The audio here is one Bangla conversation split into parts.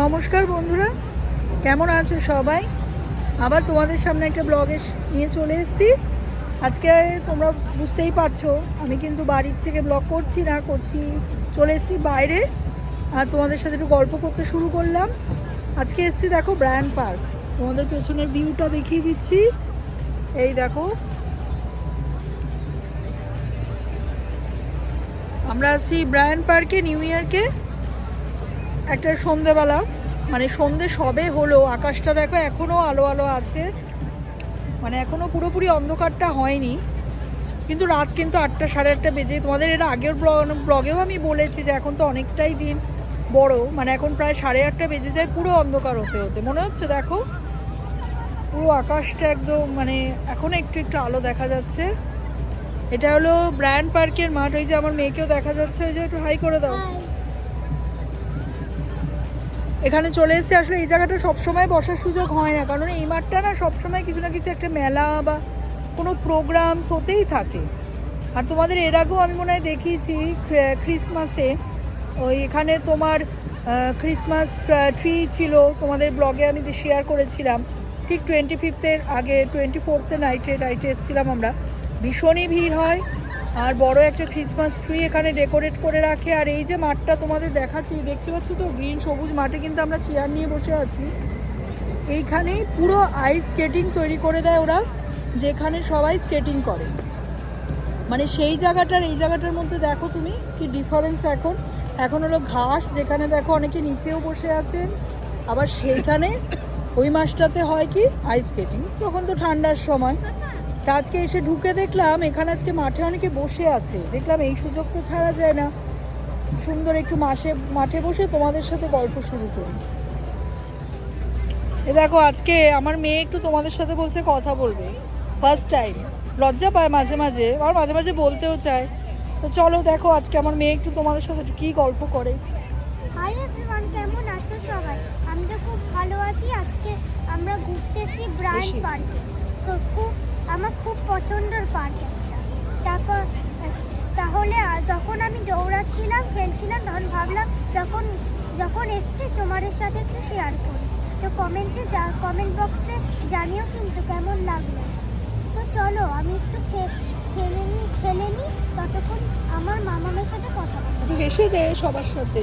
নমস্কার বন্ধুরা, কেমন আছো সবাই? আবার তোমাদের সামনে একটা ব্লগ নিয়ে চলে এসেছি। আজকে তোমরা বুঝতেই পারছ, আমি কিন্তু বাড়ির থেকে ব্লগ করছি, না করছি, চলে এসেছি বাইরে। আর তোমাদের সাথে একটু গল্প করতে শুরু করলাম। আজকে এসেছি দেখো ব্র্যান্ড পার্ক। তোমাদের পেছনের ভিউটা দেখিয়ে দিচ্ছি। এই দেখো। আমরা আছি ব্রায়ান পার্কে, নিউ ইয়ারকে। একটা সন্ধেবেলা মানে সন্ধে সবে হলো, আকাশটা দেখো এখনও আলো আলো আছে। মানে এখনও পুরোপুরি অন্ধকারটা হয়নি। কিন্তু রাত কিন্তু আটটা সাড়ে আটটা বেজে, তোমাদের এর আগের ব্লগেও আমি বলেছি যে এখন তো অনেকটাই দিন বড় মানে এখন প্রায় সাড়ে আটটা বেজে যায় পুরো অন্ধকার হতে হতে। মনে হচ্ছে দেখো, পুরো আকাশটা একদম মানে এখন একটু একটু আলো দেখা যাচ্ছে। এটা হলো ব্র্যান্ড পার্কের মাঠ, ওই যে আমার মেয়েকেও দেখা যাচ্ছে, ওই যে একটু হাই করে দাও। এখানে চলে এসেছি। আসলে এই জায়গাটা সবসময় বসার সুযোগ হয় না। কারণ এই মাঠটা না সবসময় কিছু না কিছু একটা মেলা বা কোনো প্রোগ্রাম হতেই থাকে। আর তোমাদের এর আগেও আমি মনে হয় দেখিয়েছি ক্রিসমাসে ওই এখানে তোমার ক্রিসমাস ট্রি ছিল। তোমাদের ব্লগে আমি শেয়ার করেছিলাম। ঠিক টোয়েন্টি ফিফথের আগে টোয়েন্টি ফোর্থে নাইটে নাইটে এসেছিলাম আমরা। ভীষণই ভিড় হয়। আর বড় একটা ক্রিসমাস ট্রি এখানে ডেকোরেট করে রাখে। আর এই যে মাঠটা তোমাদের দেখাচ্ছি, দেখতে পাচ্ছ তো? গ্রিন সবুজ মাঠে কিন্তু আমরা চেয়ার নিয়ে বসে আছি। এইখানেই পুরো আইস স্কেটিং তৈরি করে দেয় ওরা, যেখানে সবাই স্কেটিং করে। মানে সেই জায়গাটার, এই জায়গাটার মধ্যে দেখো তুমি কি ডিফারেন্স এখন। এখন হলো ঘাস, যেখানে দেখো অনেকে নিচেও বসে আছে। আবার সেইখানে ওই মাসটাতে হয় কি আইস স্কেটিং তখন তো ঠান্ডার সময়। তা আজকে এসে ঢুকে দেখলাম এখানে আজকে মাঠে অনেকে বসে আছে। দেখলাম এই সুযোগ তো ছাড়া যায় না। সুন্দর একটু মাসে মাঠে বসে তোমাদের সাথে গল্প শুরু করি। এ দেখো আজকে আমার মেয়ে একটু তোমাদের সাথে বলছে কথা বলবে। ফার্স্ট টাইম লজ্জা পায় মাঝে মাঝে। আর মাঝে মাঝে বলতেও চায়। তো চলো দেখো আজকে আমার মেয়ে একটু তোমাদের সাথে কী গল্প করে। হাই এভরিওয়ান কেমন আছো সবাই? আমি তো খুব ভালো আছি। আজকে আমরা ঘুরতেছি ব্রাইন। পার্কে। খুব আমার খুব পছন্দের পার্ক একটা। তারপর, তাহলে যখন আমি দৌড়াচ্ছিলাম, খেলছিলাম, তখন ভাবলাম যখন যখন এসছি তোমাদের সাথে একটু শেয়ার করি। তো কমেন্টে যা কমেন্ট বক্সে জানিও কিন্তু কেমন লাগল। তো চলো, আমি একটু খেলে নিই খেলে নিই ততক্ষণ আমার মামামের সাথে কথা একটু হেসে দে সবার সাথে।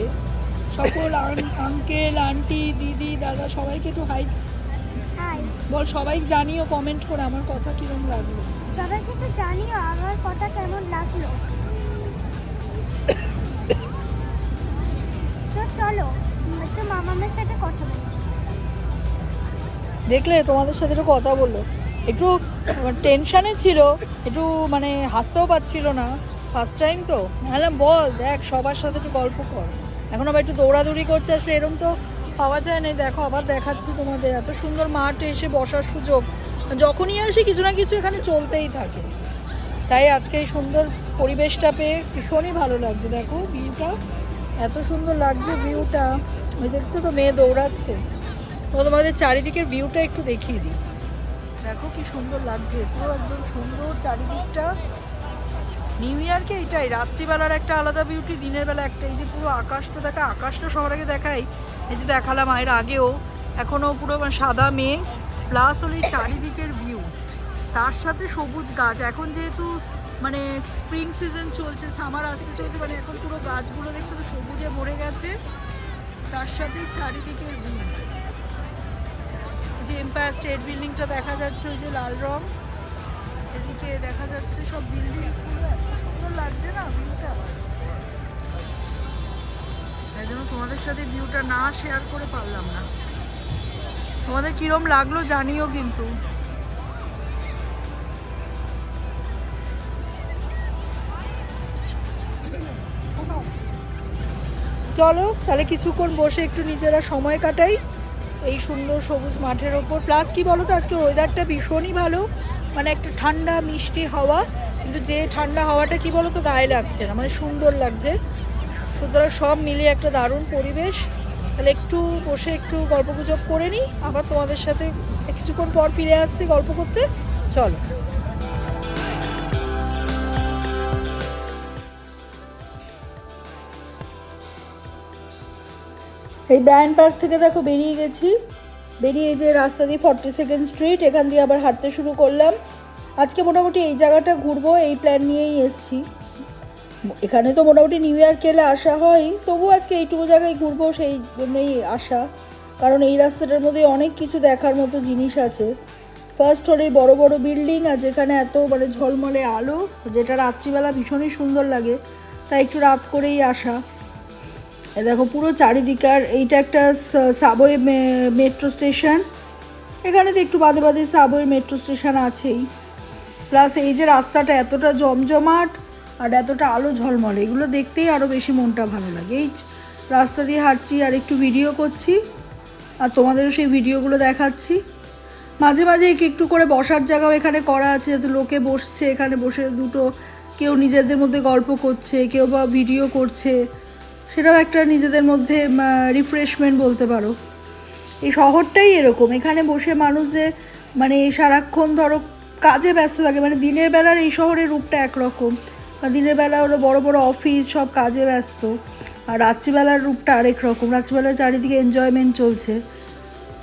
সকল আঙ্কেল আন্টি দিদি, দাদা, সবাইকে একটু হাই বল সবাই জানিও কমেন্ট করে আমার কথা কিরম লাগল। সবাইকে একটু জানিও আমার কথা কেমন লাগল। তো চলো একটু মামামের সাথে কথা বলি। দেখলে তোমাদের সাথে একটু কথা বলল। একটু টেনশানে ছিল একটু মানে হাসতেও পারছিল না। ফার্স্ট টাইম তো। বললাম বল দেখ সবার সাথে একটু গল্প কর। এখন আবার একটু দৌড়াদৌড়ি করছে আসলে এরম তো পাওয়া যায় না দেখো, আবার দেখাচ্ছি তোমাদের। এত সুন্দর মাঠে এসে বসার সুযোগ। যখনই আসি, কিছু না কিছু এখানে চলতেই থাকে। তাই আজকে এই সুন্দর পরিবেশটা পেয়ে ভীষণই ভালো লাগছে। দেখো, ভিউটা এত সুন্দর লাগছে ভিউটা। ওই দেখছ তো, মেয়ে দৌড়াচ্ছে। তো তোমাদের চারিদিকের ভিউটা একটু দেখিয়ে দিই। দেখো কি সুন্দর লাগছে। পুরো একদম সুন্দর চারিদিকটা। নিউ ইয়ারকে এটাই, রাত্রিবেলার একটা আলাদা বিউটি দিনের বেলা একটা। এই যে পুরো আকাশটা, দেখা, আকাশটা সবার আগে দেখাই। এই যে দেখালাম এর আগেও এখনও পুরো মানে সাদা মেয়ে প্লাস হলো এই চারিদিকের ভিউ তার সাথে সবুজ গাছ। এখন যেহেতু মানে স্প্রিং সিজন চলছে সামার আসতে চলছে মানে এখন পুরো গাছগুলো দেখছ তো সবুজে ভরে গেছে। তার সাথে চারিদিকের ভিউ যে এম্পায়ার স্টেট বিল্ডিংটা দেখা যাচ্ছে ওই যে লাল রং। এদিকে দেখা যাচ্ছে সব বিল্ডিংসগুলো এত সুন্দর লাগছে না ভিউটা তাই জন্য তোমাদের সাথে ভিউটা না শেয়ার করে পারলাম না। তোমাদের কিরম লাগল জানিও কিন্তু। চলো, তাহলে কিছুক্ষণ বসে একটু নিজেরা সময় কাটাই। এই সুন্দর সবুজ মাঠের ওপর। প্লাস কি বলো তো আজকে ওয়েদারটা ভীষণই ভালো। মানে একটা ঠান্ডা, মিষ্টি হাওয়া। কিন্তু যে ঠান্ডা হাওয়াটা, কি বলো তো গায়ে লাগছে না। মানে সুন্দর লাগছে। সুতরাং সব মিলিয়ে একটা দারুণ পরিবেশ। তাহলে একটু বসে একটু গল্প গুজব করে নিই। আবার তোমাদের সাথে কিছুক্ষণ পর ফিরে আসছি গল্প করতে। চলো। এই ব্রায়ান পার্ক থেকে দেখো বেরিয়ে গেছি। বেরিয়ে যে রাস্তা দিয়ে ফর্টি সেকেন্ড স্ট্রিট, এখান দিয়ে আবার হাঁটতে শুরু করলাম। আজকে মোটামুটি এই জায়গাটা ঘুরবো, এই প্ল্যান নিয়েই এসছি। এখানে তো মোটামুটি নিউ ইয়ার কেলে আসা হয়, তবু আজকে এইটুকু জায়গায় ঘুরবো সেই জন্যই আসা। কারণ এই রাস্তাটার মধ্যে অনেক কিছু দেখার মতো জিনিস আছে। ফার্স্ট হলো এই বড় বড় বিল্ডিং আর যেখানে এত মানে ঝলমলে আলো, যেটা রাত্রিবেলা ভীষণই সুন্দর লাগে, তাই একটু রাত করেই আসা। দেখো পুরো চারিদিকার এইটা একটা সাবওয়ে মেট্রো স্টেশন এখানে তো একটু বাদে বাদে সাবওয়ে মেট্রো স্টেশন আছেই। প্লাস এই যে রাস্তাটা এতটা জমজমাট আর এতটা আলো ঝলমলে, এগুলো দেখতেই আরও বেশি মনটা ভালো লাগে। এই রাস্তা দিয়ে হাঁটছি আর একটু ভিডিও করছি, আর তোমাদেরও সেই ভিডিওগুলো দেখাচ্ছি। মাঝে মাঝে একটু করে বসার জায়গাও এখানে করা আছে, যাতে লোকে বসছে, এখানে বসে দুটো কেউ নিজেদের মধ্যে গল্প করছে, কেউ বা ভিডিও করছে। সেটাও একটা নিজেদের মধ্যে রিফ্রেশমেন্ট বলতে পারো। এই শহরটাই এরকম, এখানে বসে মানুষ যে মানে সারাক্ষণ ধরো কাজে ব্যস্ত থাকে মানে দিনের বেলার এই শহরের রূপটা একরকম। দিনের বেলা হলো বড় বড় অফিস সব কাজে ব্যস্ত। আর রাত্রিবেলার রূপটা আরেক রকম। রাত্রিবেলার চারিদিকে এনজয়মেন্ট চলছে।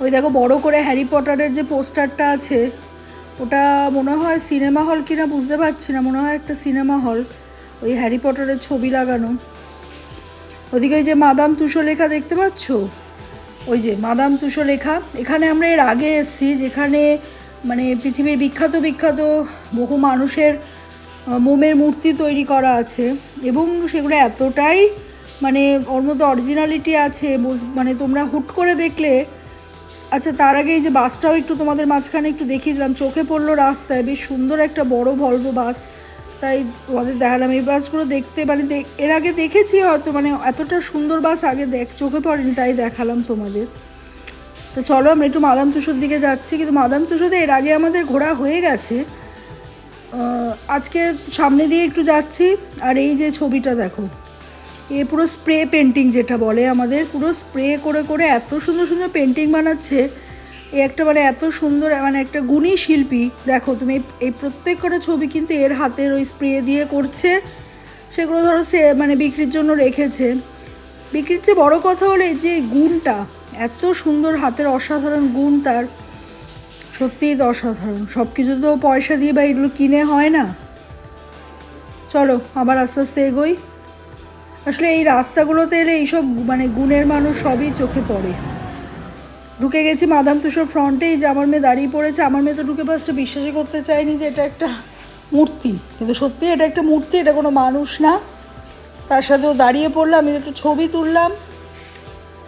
ওই দেখো বড় করে হ্যারি পটারের যে পোস্টারটা আছে, ওটা মনে হয় সিনেমা হল কিনা বুঝতে পারছি না। মনে হয় একটা সিনেমা হল ওই হ্যারি পটারের ছবি লাগানো। ওদিকে ওই যে মাদাম তুষো লেখা দেখতে পাচ্ছ? ওই যে মাদাম তুষো লেখা এখানে আমরা এর আগে এসেছি, যেখানে মানে পৃথিবীর বিখ্যাত বিখ্যাত বহু মানুষের মোমের মূর্তি তৈরি করা আছে এবং সেগুলো এতটাই মানে ওর মধ্যে অরিজিনালিটি আছে মানে তোমরা হুট করে দেখলে আচ্ছা তার আগে এই যে বাসটাও একটু তোমাদের মাঝখানে একটু দেখিয়ে দিলাম, চোখে পড়ল রাস্তায়, বেশ সুন্দর একটা বড় ভলভো বাস, তাই তোমাদের দেখালাম। এই বাসগুলো দেখতে মানে এর আগে দেখেছি হয়তো মানে এতটা সুন্দর বাস আগে দেখ, চোখে পড়েনি, তাই দেখালাম তোমাদের। তো চলো, আমরা একটু মাদাম তুষোর দিকে যাচ্ছি, কিন্তু মাদাম তুষোতে এর আগে আমাদের ঘোরা হয়ে গেছে। আজকে সামনে দিয়ে একটু যাচ্ছি, আর এই যে ছবিটা দেখো। এ পুরো স্প্রে পেন্টিং যেটা বলে আমাদের, পুরো স্প্রে করে করে এত সুন্দর সুন্দর পেন্টিং বানাচ্ছে। এ একটা মানে এত সুন্দর মানে একটা গুণী শিল্পী। দেখো, তুমি এই- প্রত্যেক কটা ছবি কিন্তু এর হাতের ওই স্প্রে দিয়ে করছে। সেগুলো ধরো সে মানে বিক্রির জন্য রেখেছে। বিক্রির চেয়ে বড়ো কথা হলো যে গুণটা, এত সুন্দর হাতের অসাধারণ গুণ তার। সত্যিই তো অসাধারণ। সব কিছু তো পয়সা দিয়ে বা এগুলো কিনে হয় না। চলো, আবার আস্তে আস্তে এগোই। আসলে এই রাস্তাগুলোতে এলে এইসব মানে গুণের মানুষ সবই চোখে পড়ে। ঢুকে গেছি মাদাম তুষোর ফ্রন্টেই, যে আমার মেয়ে দাঁড়িয়ে পড়েছে। আমার মেয়ে তো ঢুকে ফার্স্টে বিশ্বাসই করতে চায়নি যে এটা একটা মূর্তি। কিন্তু সত্যি এটা একটা মূর্তি, এটা কোনো মানুষ না। তার সাথেও দাঁড়িয়ে পড়লাম আমি একটু ছবি তুললাম।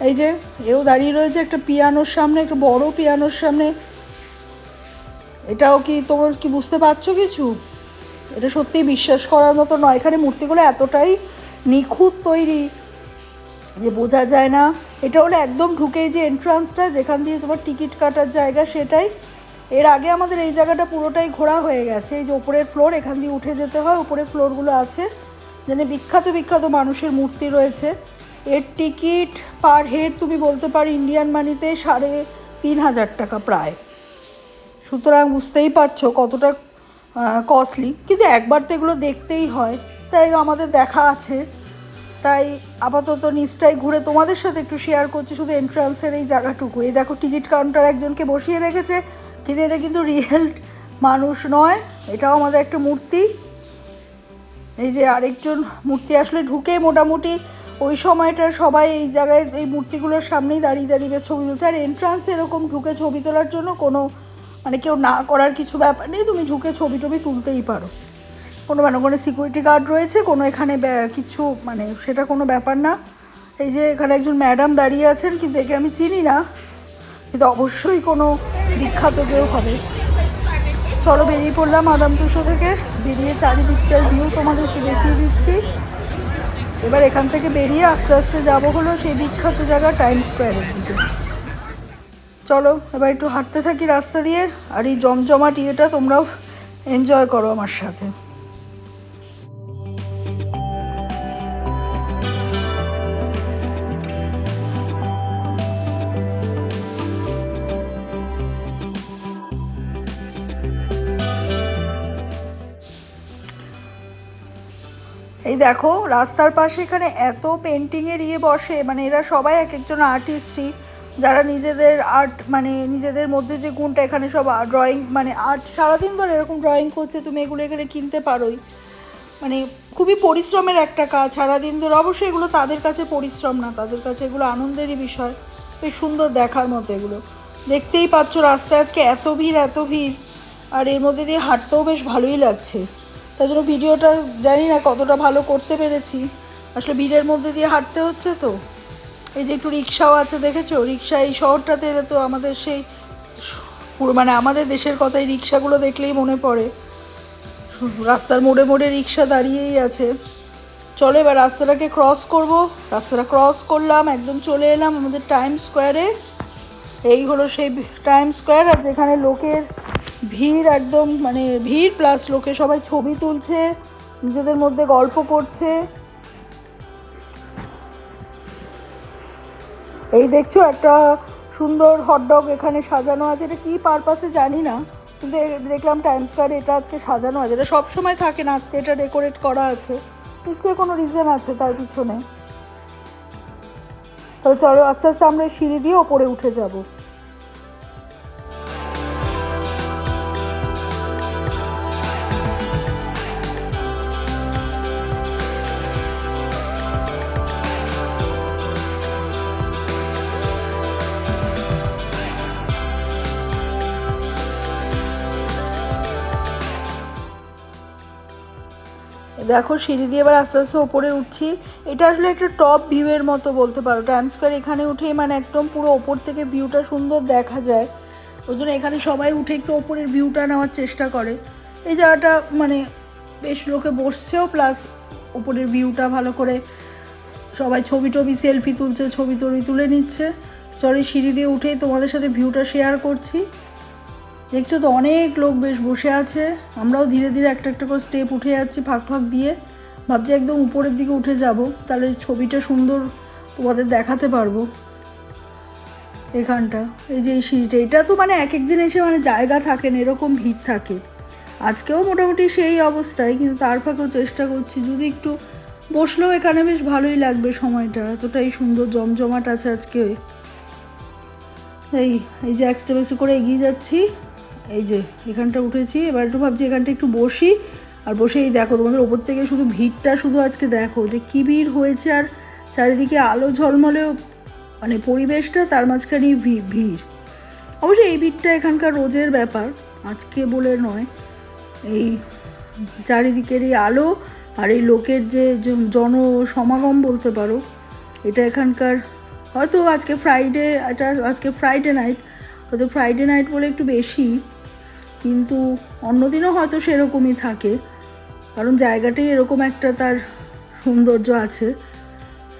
এই যে, এও দাঁড়িয়ে রয়েছে একটা পিয়ানোর সামনে, একটা বড় পিয়ানোর সামনে। এটাও কি তোমার কি বুঝতে পারছ কিছু? এটা সত্যিই বিশ্বাস করার মতো নয়। এখানে মূর্তিগুলো এতটাই নিখুঁত তৈরি যে বোঝা যায় না। এটা হলো একদম ঢুকেই যে এন্ট্রান্সটা যেখান দিয়ে তোমার টিকিট কাটার জায়গা সেটাই। এর আগে আমাদের এই জায়গাটা পুরোটাই ঘোরা হয়ে গেছে। এই যে ওপরের ফ্লোর এখান দিয়ে উঠে যেতে হয়। উপরের ফ্লোরগুলো আছে। যেখানে বিখ্যাত বিখ্যাত মানুষের মূর্তি রয়েছে। এর টিকিট পার হেড তুমি বলতে পারো ইন্ডিয়ান মানিতে সাড়ে তিন হাজার টাকা প্রায়। সুতরাং বুঝতেই পারছ কতটা কস্টলি কিন্তু একবার তো এগুলো দেখতেই হয়, তাই আমাদের দেখা আছে। তাই আপাতত নিচটাই ঘুরে তোমাদের সাথে একটু শেয়ার করছি শুধু এন্ট্রান্সের এই জায়গাটুকু। এই দেখো টিকিট কাউন্টার একজনকে বসিয়ে রেখেছে। কিন্তু এটা কিন্তু রিয়েল মানুষ নয়, এটাও আমাদের একটা মূর্তি। এই যে আরেকজন মূর্তি আসলে ঢুকে মোটামুটি ওই সময়টা সবাই এই জায়গায়, এই মূর্তিগুলোর সামনেই দাঁড়িয়ে দাঁড়িয়ে বেশ ছবি তুলছে। আর এন্ট্রান্স এরকম ঢুকে ছবি তোলার জন্য কোনো মানে কেউ না করার কিছু ব্যাপার নেই, তুমি ঝুঁকে ছবি টবি তুলতেই পারো। কোনো মানে কোনো সিকিউরিটি গার্ড রয়েছে, কোনো এখানে কিছু মানে সেটা কোনো ব্যাপার না। এই যে এখানে একজন ম্যাডাম দাঁড়িয়ে আছেন, কিন্তু একে আমি চিনি না। কিন্তু অবশ্যই কোনো বিখ্যাত কেউ হবে। চলো বেরিয়ে পড়লাম আদাম তুষো থেকে। বেরিয়ে চারিদিকটার ভিউ তোমাদের একটু দেখিয়ে দিচ্ছি। এবার এখান থেকে বেরিয়ে আস্তে আস্তে যাব হলো সেই বিখ্যাত জায়গা টাইম স্কোয়ারের দিকে। চলো, এবার একটু হাঁটতে থাকি রাস্তা দিয়ে, আর এই জমজমাট ইয়েটা তোমরাও এনজয় করো আমার সাথে। এই দেখো, রাস্তার পাশে এখানে এত পেন্টিংয়ের ইয়ে বসে মানে এরা সবাই এক একজন আর্টিস্টই যারা নিজেদের আর্ট মানে নিজেদের মধ্যে যে গুণটা এখানে সব ড্রয়িং মানে আর্ট সারাদিন ধরে এরকম ড্রয়িং করছে, তুমি এগুলো এখানে কিনতে পারোই। মানে খুবই পরিশ্রমের একটা কাজ, সারাদিন ধরে অবশ্যই এগুলো তাদের কাছে পরিশ্রম না, তাদের কাছে এগুলো আনন্দেরই বিষয়। বেশ সুন্দর দেখার মতো এগুলো। দেখতেই পাচ্ছ রাস্তায় আজকে এত ভিড় এত ভিড়, আর এর মধ্যে দিয়ে হাঁটতেও বেশ ভালোই লাগছে। তার জন্য ভিডিওটা জানি না কতটা ভালো করতে পেরেছি। আসলে ভিড়ের মধ্যে দিয়ে হাঁটতে হচ্ছে তো। এই যে একটু রিক্সাও আছে, দেখেছ? রিক্সা এই শহরটাতে এলে তো আমাদের সেই মানে আমাদের দেশের কথাই রিক্সাগুলো দেখলেই মনে পড়ে। রাস্তার মোড়ে মোড়ে রিক্সা দাঁড়িয়েই আছে। চলো এবার রাস্তাটাকে ক্রস করব। রাস্তাটা ক্রস করলাম, একদম চলে এলাম আমাদের টাইম স্কোয়ারে এই হলো সেই টাইম স্কোয়ার আর যেখানে লোকের ভিড় একদম মানে ভিড় প্লাস লোকে সবাই ছবি তুলছে, নিজেদের মধ্যে গল্প করছে। এই দেখছ, একটা সুন্দর হটডগ এখানে সাজানো আছে। এটা কী পারপাসে জানি না, কিন্তু দেখলাম টাইম স্কোয়ারে এটা আজকে সাজানো আছে। এটা সবসময় থাকে না, আজকে এটা ডেকোরেট করা আছে। নিশ্চয়ই কোনো রিজন আছে তার পিছনে। তাহলে চলো, আস্তে আস্তে আমরা সিঁড়ি দিয়ে ওপরে উঠে যাব। দেখো সিঁড়ি দিয়ে এবার আস্তে আস্তে ওপরে উঠছি। এটা আসলে একটা টপ ভিউয়ের মতো বলতে পারো। টাইম স্কোয়ার এখানে উঠেই মানে একদম পুরো ওপর থেকে ভিউটা সুন্দর দেখা যায়। ওই জন্য এখানে সবাই উঠে একটু ওপরের ভিউটা নেওয়ার চেষ্টা করে। এই জায়গাটা মানে বেশ লোকে বসছেও প্লাস ওপরের ভিউটা ভালো করে সবাই ছবি টবি সেলফি তুলছে, ছবি টবি তুলে নিচ্ছে। চলো সিঁড়ি দিয়ে উঠেই তোমাদের সাথে ভিউটা শেয়ার করছি। দেখছ তো অনেক লোক বেশ বসে আছে। আমরাও ধীরে ধীরে একটা একটা করে স্টেপ উঠে যাচ্ছি ফাঁক ফাঁক দিয়ে। ভাবছি একদম উপরের দিকে উঠে যাব, তাহলে ছবিটা সুন্দর তোমাদের দেখাতে পারব। এখানটা, এই যে এই সিঁড়িটা, এটা তো মানে এক এক দিন এসে মানে জায়গা থাকে না, এরকম ভিড় থাকে। আজকেও মোটামুটি সেই অবস্থায়, কিন্তু তার ফাঁকেও চেষ্টা করছি, যদি একটু বসলেও এখানে বেশ ভালোই লাগবে সময়টা, এতটাই সুন্দর জমজমাট আছে আজকে। এই এই যে এক স্টেপ করে এগিয়ে যাচ্ছি। এই যে, এখানটা উঠেছি, এবার একটু ভাবছি এখানটা একটু বসি। আর বসে এই দেখো, তোমাদের ওপর থেকে শুধু ভিড়টা শুধু আজকে দেখো, যে কী ভিড় হয়েছে আর চারিদিকে আলো ঝলমলে মানে পরিবেশটা তার মাঝখানেই ভিড়। অবশ্যই এই ভিড়টা এখানকার রোজের ব্যাপার, আজকে বলে নয়। এই চারিদিকের এই আলো আর এই লোকের যে জনসমাগম বলতে পারো, এটা এখানকার, হয়তো আজকে ফ্রাইডে এটা আজকে ফ্রাইডে নাইট হয়তো ফ্রাইডে নাইট বলে একটু বেশি। কিন্তু অন্যদিনও হয়তো সেরকমই থাকে। কারণ জায়গাটাই এরকম একটা তার সৌন্দর্য আছে।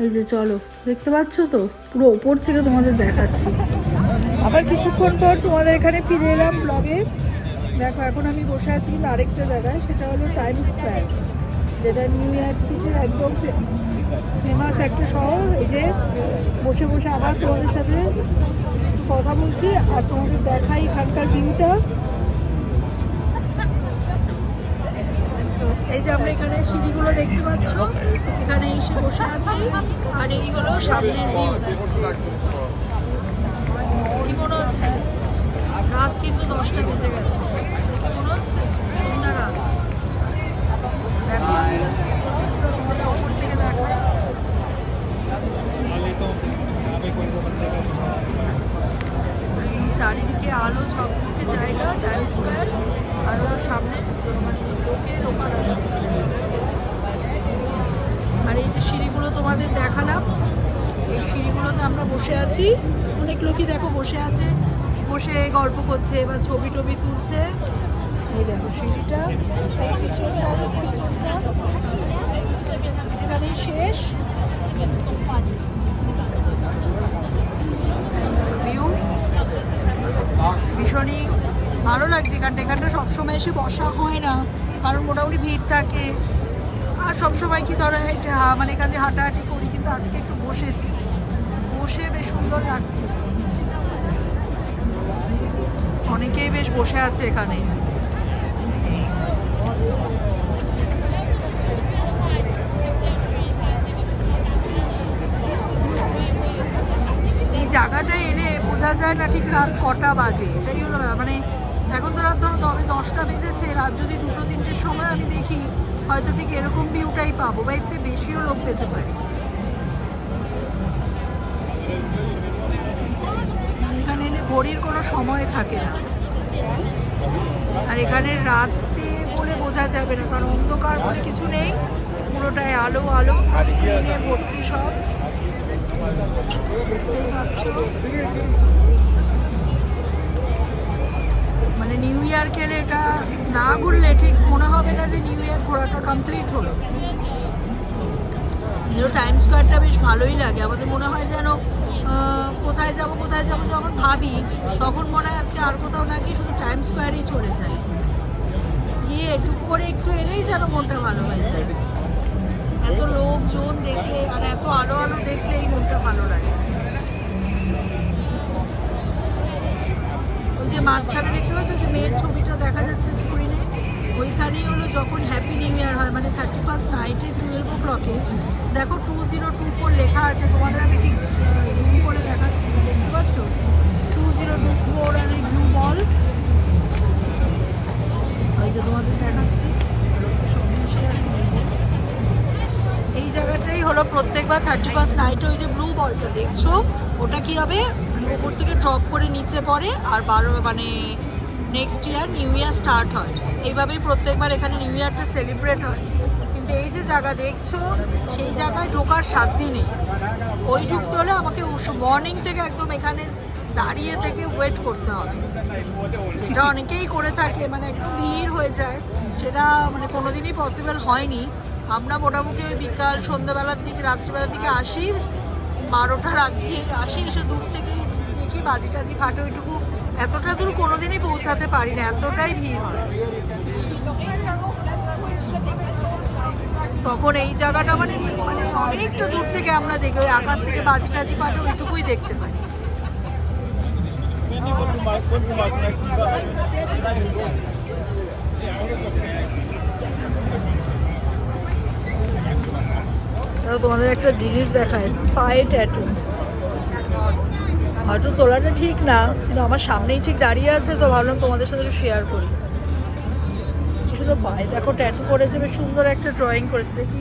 এই যে চলো, দেখতে পাচ্ছ তো? পুরো ওপর থেকে তোমাদের দেখাচ্ছি। আবার কিছুক্ষণ পর তোমাদের এখানে ফিরে এলাম ব্লগে। দেখো, এখন আমি বসে আছি কিন্তু আরেকটা জায়গায়, সেটা হলো টাইম স্কোয়ার যেটা নিউ ইয়র্ক সিটির একদম ফেমাস একটা শহর। এই যে বসে বসে আবার তোমাদের সাথে কথা বলছি আর তোমাদের দেখাই এখানকার ভিউটা এই যে আমরা এখানে সিঁড়িগুলো দেখতে পাচ্ছ, এখানে এসে বসে আছি, আর এই হলো সামনের কি মনে হচ্ছে? রাত কিন্তু দশটা বেজে গেছে। থেকে। চারিদিকে আলো ঝকঝকে জায়গা টাইম স্কোয়ার আর সামনে মানে আর এই যে সিঁড়িগুলো তোমাদের দেখালাম, এই সিঁড়িগুলোতে আমরা বসে আছি। অনেক লোকই দেখো বসে আছে, বসে গল্প করছে বা ছবি টবি তুলছে। এই দেখো সিঁড়িটা পিছনটা শেষ। ভীষণই ভালো লাগছে, কারণ এখানটা সবসময় এসে বসা হয় না, কারণ মোটামুটি ভিড় থাকে। আর সবসময় কি ধরো মানে এখানে হাঁটাহাঁটি করি, কিন্তু আজকে একটু বসেছি। বসে বেশ সুন্দর লাগছে। অনেকেই বেশ বসে আছে এখানে। এই জায়গাটা এলে বোঝা যায় না ঠিক রাত কটা বাজে। এটাই হলো মানে এখন তো রাত ধরো তবে দশটা বেজেছে, রাত যদি দুটো, তিনটের সময় আমি দেখি, হয়তো ঠিক এরকম ভিউটাই পাবো, বা এর চেয়ে বেশিও লোক পেতে পারি। এখানে এলে ঘড়ির কোনো সময় থাকে না। আর এখানে রাতে বলে বোঝা যাবে না, কারণ অন্ধকার বলে কিছু নেই, পুরোটাই আলো আলো স্ক্রিনে ভর্তি সব। দেখতেই পাচ্ছ? মানে নিউ ইয়ার খেলে এটা না ঘুরলে ঠিক মনে হবে না যে নিউ ইয়ার ঘোরাটা কমপ্লিট হলো। টাইম স্কোয়ারটা বেশ ভালোই লাগে। আমাদের মনে হয় যেন কোথায় যাব কোথায় যাব যখন ভাবি, তখন মনে হয় আজকে আর কোথাও না গিয়ে শুধু টাইম স্কোয়ারেই চলে যায় গিয়ে টুক করে একটু এলেই যেন মনটা ভালো হয়ে যায়। এত লোকজন দেখলে, আর এত আলো আলো দেখলেই মনটা ভালো লাগে। যে মাঝখানে দেখতে পাচ্ছ যে মেয়ের ছবিটা দেখা যাচ্ছে স্ক্রিনে ওইখানেই হলো যখন হ্যাপি নিউ ইয়ার হয় মানে থার্টি ফার্স্ট নাইটে টুয়েলভ ও ক্লকে দেখো টু জিরো টু ফোর লেখা আছে, তোমাদের আমি ঠিক জুম করে দেখাচ্ছি, দেখতে পাচ্ছ? টু জিরো টু ফোর আর এই ব্লু বল ওই যে তোমাদের দেখাচ্ছি এই জায়গাটাই হলো প্রত্যেকবার থার্টি ফার্স্ট নাইটে ওই যে ব্লু বলটা দেখছ, ওটা কি হবে? ওপর থেকে ড্রপ করে নিচে পড়ে আর বারো মানে next year new year start হয়। এইভাবেই প্রত্যেকবার এখানে নিউ ইয়ারটা সেলিব্রেট হয়। কিন্তু এই যে জায়গা দেখছ, সেই জায়গায় ঢোকার সাধ্য নেই। ওই ঢুকতে হলে আমাকে মর্নিং থেকে একদম এখানে দাঁড়িয়ে থেকে ওয়েট করতে হবে। যেটা অনেকেই করে থাকে মানে একদম ভিড় হয়ে যায়। সেটা মানে কোনোদিনই পসিবল হয়নি। আমরা মোটামুটি ওই বিকাল, সন্ধ্যাবেলার দিকে, রাত্রিবেলার দিকে আসি। বারোটার আগে আসি, এসে দূর থেকে দেখি বাজি টাজি ফাটে, ওইটুকু এতটা দূর কোনোদিনই পৌঁছাতে পারি না, এতটাই ভিড় হয়। তখন এই জায়গাটা মানে মানে অনেকটা দূর থেকে আমরা দেখি, ওই আকাশ থেকে বাজি টাজি ফাটে, ওইটুকুই দেখতে পাই। তোমাদের একটা জিনিস দেখায় পায়ে ট্যাটু হয়তো তোলাটা ঠিক না, কিন্তু আমার সামনেই ঠিক দাঁড়িয়ে আছে, তো ভাবলাম তোমাদের সাথে শেয়ার করি। শুধু পায়ে দেখো ট্যাটু করেছে, বেশ সুন্দর একটা ড্রয়িং করেছে, দেখি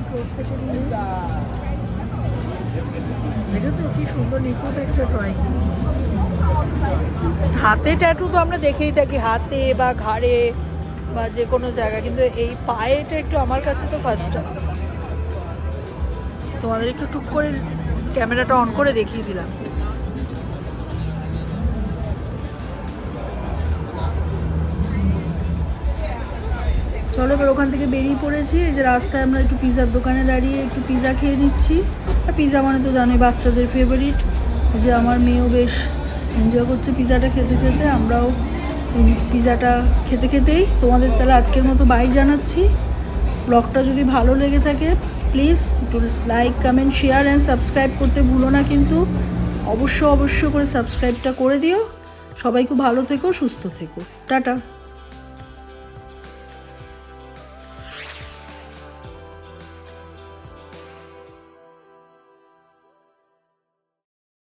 দেখেছ কি সুন্দর নিখুঁত একটা ড্রয়িং হাতে ট্যাটু তো আমরা দেখেই থাকি, হাতে বা ঘাড়ে বা যে কোনো জায়গা কিন্তু এই পায়েটা একটু আমার কাছে তো ফার্স্ট তোমাদের একটু টুক করে ক্যামেরাটা অন করে দেখিয়ে দিলাম। চলো এবার ওখান থেকে বেরিয়ে পড়েছি। এই যে রাস্তায় আমরা একটু পিৎজার দোকানে দাঁড়িয়ে একটু পিৎজা খেয়ে নিচ্ছি। আর পিৎজা মানে তো জানোই বাচ্চাদের ফেভারিট যে আমার মেয়েও বেশ এনজয় করছে পিৎজাটা খেতে খেতে। আমরাও এই পিৎজাটা খেতে খেতেই তোমাদের তাহলে আজকের মতো বাই জানাচ্ছি। ব্লগটা যদি ভালো লেগে থাকে প্লিজ একটু like comment share and subscribe করতে ভুলো না কিন্তু। অবশ্য অবশ্য করে সাবস্ক্রাইবটা করে দিও। সবাই খুব ভালো থেকো, সুস্থ থেকো। টাটা।